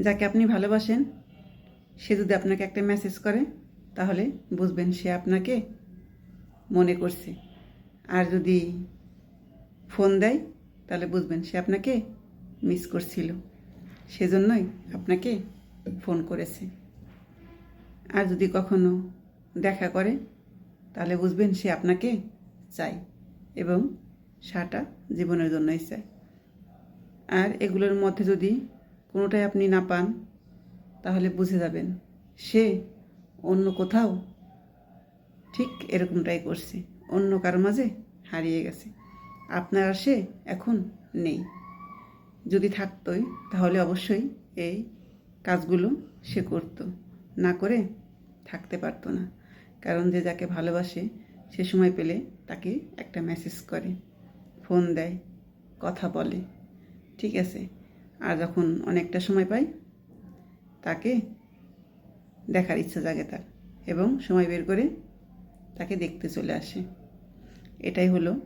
যাকে আপনি ভালোবাসেন, সে যদি আপনাকে একটা মেসেজ করে, তাহলে বুঝবেন সে আপনাকে মনে করছে। আর যদি ফোন দেয়, তাহলে বুঝবেন সে আপনাকে মিস করছিল। সেজন্যই আপনাকে ফোন করেছে। আর যদি কখনো দেখা করে, তাহলে বুঝবেন সে আপনাকে চাই এবং সাটা জীবনের জন্যই চায়। আর এগুলোর মধ্যে যদি কোনোটাই আপনি না পান, তাহলে বুঝে যাবেন। সে অন্য কোথাও ঠিক এরকমটাই করছে। অন্য কারও মাঝে হারিয়ে গেছে। আপনার আর সে এখন নেই। যদি থাকতোই, তাহলে অবশ্যই এই কাজগুলো সে করত। না করে থাকতে পারতো না। কারণ যে যাকে ভালোবাসে, সে সময় পেলে তাকে একটা মেসেজ করে। ফোন দেয়, কথা বলে। ঠিক আছে? আর যখন অনেকটা সময় পাই, তাকে দেখার ইচ্ছা জাগে তার এবং সময় বের করে তাকে দেখতে চলে আসে। এটাই হলো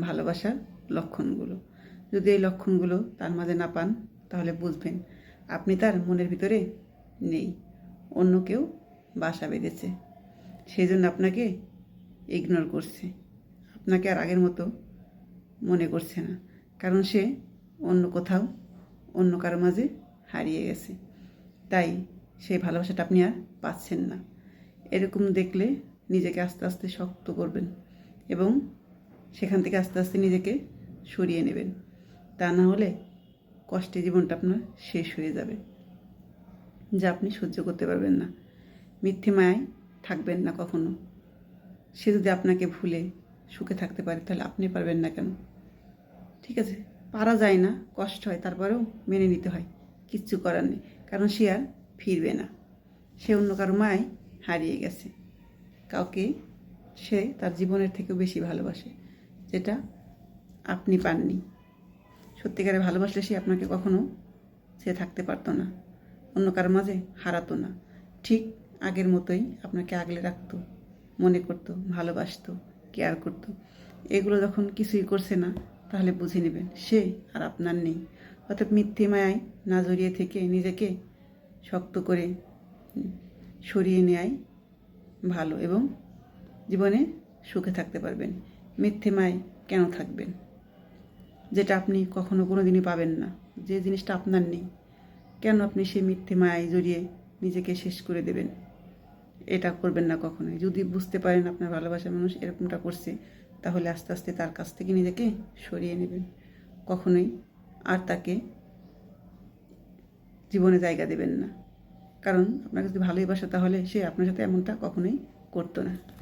ভালোবাসার লক্ষণগুলো। যদি এই লক্ষণগুলো তার মাঝে না পান, তাহলে বুঝবেন আপনি তার মনের ভিতরে নেই, অন্য কেউ বাসা বেঁধেছে। সেই জন্য আপনাকে ইগনোর করছে। আপনাকে আর আগের মতো মনে করছে না। কারণ সে অন্য কোথাও অন্য কারও মাঝে হারিয়ে গেছে। তাই সেই ভালোবাসাটা আপনি আর পাচ্ছেন না। এরকম দেখলে নিজেকে আস্তে আস্তে শক্ত করবেন এবং সেখান থেকে আস্তে আস্তে নিজেকে সরিয়ে নেবেন। তা না হলে কষ্টে জীবনটা আপনার শেষ হয়ে যাবে। যা আপনি সহ্য করতে পারবেন না। মিথ্যে মায়ায় থাকবেন না কখনো। সে যদি আপনাকে ভুলে সুখে থাকতে পারে, তাহলে আপনি পারবেন না কেন? ঠিক আছে? পারা যায় না, কষ্ট হয়, তারপরেও মেনে নিতে হয়। কিচ্ছু করার নেই, কারণ সে আর ফিরবে না। সে অন্য কারও মায় হারিয়ে গেছে। কাউকে সে তার জীবনের থেকেও বেশি ভালোবাসে, যেটা আপনি পাননি। সত্যিকারে ভালোবাসলে সে আপনাকে কখনো সে থাকতে পারতো না, অন্য কারও মাঝে হারাতো না। ঠিক আগের মতোই আপনাকে আগলে রাখতো, মনে করতো, ভালোবাসতো কেয়ার করতো। এগুলো যখন কিছুই করছে না তাহলে বুঝে নেবেন, সে আর আপনার নেই। অর্থাৎ মিথ্যে মায়ায় না জড়িয়ে থেকে নিজেকে শক্ত করে সরিয়ে নেয় ভালো এবং জীবনে সুখে থাকতে পারবেন। মিথ্যে মায় কেন থাকবেন? যেটা আপনি কখনো কোনো দিনই পাবেন না। যে জিনিসটা আপনার নেই, কেন আপনি সেই মিথ্যে মায়ায় জড়িয়ে নিজেকে শেষ করে দেবেন? এটা করবেন না কখনোই। যদি বুঝতে পারেন আপনার ভালোবাসার মানুষ এরকমটা করছে তাহলে আস্তে আস্তে তার কাছ থেকে নিজেকে সরিয়ে নেবেন। কখনোই আর তাকে জীবনে জায়গা দেবেন না। কারণ আপনাকে যদি ভালোই বাসা, তাহলে সে আপনার সাথে এমনটা কখনোই করতো না।